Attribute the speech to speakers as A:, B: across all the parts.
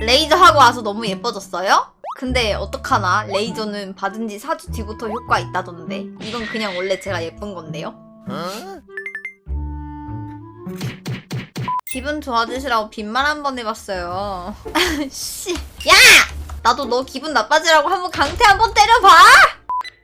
A: 레이저 하고 와서 너무 예뻐졌어요? 근데 어떡하나 레이저는 받은 지 4주 뒤부터 효과 있다던데 이건 그냥 원래 제가 예쁜 건데요 기분 좋아지시라고 빈말 한 번 해봤어요 씨. 야! 나도 너 기분 나빠지라고 한번 강태 한번 때려봐!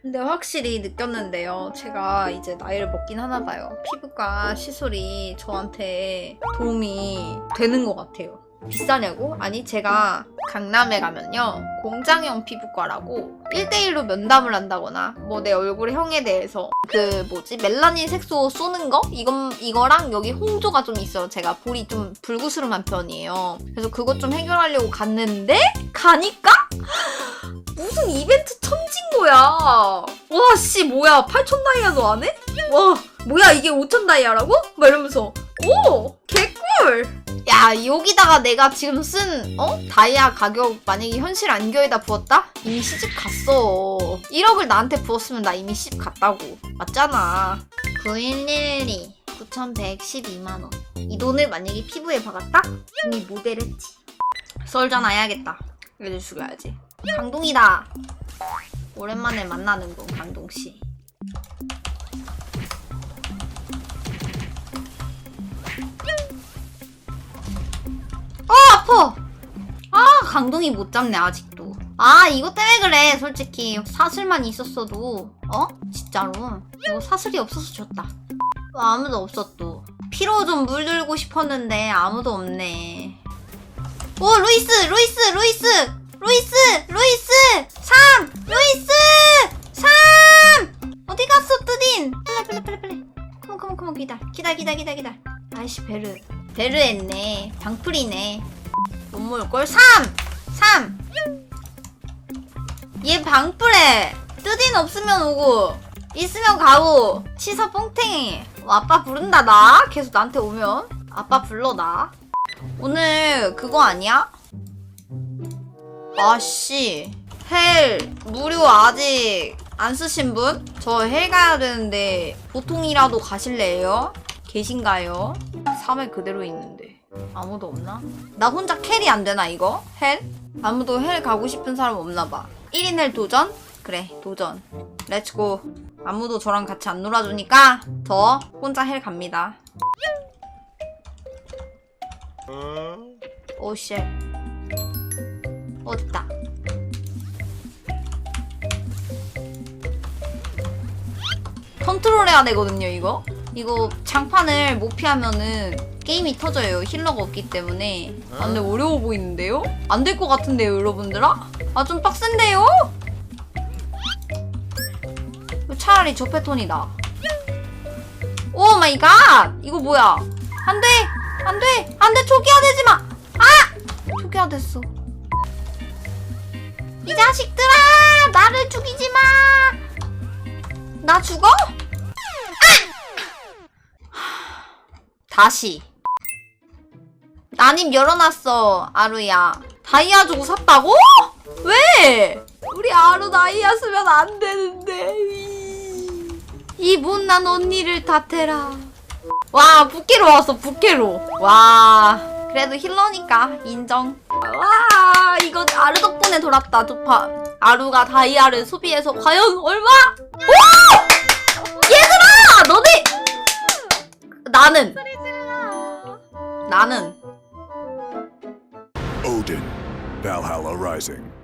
A: 근데 확실히 느꼈는데요. 제가 이제 나이를 먹긴 하나 봐요. 피부과 시술이 저한테 도움이 되는 것 같아요. 비싸냐고? 아니, 제가 강남에 가면요. 공장형 피부과라고 1대1로 면담을 한다거나, 뭐 내 얼굴 형에 대해서 그 뭐지? 멜라닌 색소 쏘는 거? 이건, 이거랑 여기 홍조가 좀 있어요. 제가 볼이 좀 불구스름한 편이에요. 그래서 그것 좀 해결하려고 갔는데, 가니까? 무슨 이벤트 천진 거야. 와, 씨, 뭐야. 8천 다이아도 안 해? 와, 뭐야, 이게 5천 다이아라고? 막 이러면서, 오, 개 꿀! 야, 여기다가 내가 지금 쓴, 어? 다이아 가격 만약에 현실 안겨에다 부었다? 이미 시집 갔어. 1억을 나한테 부었으면 나 이미 시집 갔다고. 맞잖아. 9112, 9112만원. 이 돈을 만약에 피부에 박았다? 이미 모델했지. 썰전화 해야겠다. 얘들 죽여야지. 강동이다. 오랜만에 만나는 분 강동 씨. 아 강동이 못 잡네 아직도. 아 이것 때문에 그래 솔직히. 사슬만 있었어도. 어? 진짜로? 이거 사슬이 없어서 졌다. 어, 아무도 없어 또. 피로 좀 물들고 싶었는데 아무도 없네. 오 루이스 루이스 루이스! 루이스 루이스! 3 루이스! 3 어디 갔어 뜨딘? 빨리 빨리 빨리 빨리. 컴온 컴온 컴온 기다 기다 기다 기다 기다 아이씨 베르. 베르 했네. 방풀이네 못 모을걸 3 3 얘 방풀해 뜨딘 없으면 오고 있으면 가고 치사 뽕탱이 어, 아빠 부른다 나 계속 나한테 오면 아빠 불러 나 오늘 그거 아니야? 아씨 헬 무료 아직 안 쓰신 분? 저 헬 가야 되는데 보통이라도 가실래요? 계신가요? 3회 그대로 있는데 아무도 없나? 나 혼자 캐리 안 되나 이거? 헬? 아무도 헬 가고 싶은 사람 없나 봐 1인 헬 도전? 그래 도전 렛츠고 아무도 저랑 같이 안 놀아주니까 저 혼자 헬 갑니다 오쉣 어딨다 컨트롤 해야 되거든요 이거 이거 장판을 못 피하면은 게임이 터져요. 힐러가 없기 때문에. 아 근데 어려워 보이는데요? 안 될 것 같은데요 여러분들아? 아 좀 빡센데요? 차라리 저 패턴이다. 오 마이 갓 이거 뭐야? 안 돼! 안 돼! 안 돼! 초기화 되지 마! 아! 초기화 됐어. 이 자식들아! 나를 죽이지 마 나 죽어? 다시 난입 열어놨어 아루야 다이아 주고 샀다고? 왜? 우리 아루 다이아 쓰면 안 되는데 이 못난 언니를 탓해라 와 부캐로 왔어 부캐로 와 그래도 힐러니까 인정 와 이거 아루 덕분에 돌았다 두파 아루가 다이아를 소비해서 과연 얼마? 오! 얘들아 너네 나는 나는
B: Odin, Valhalla Rising.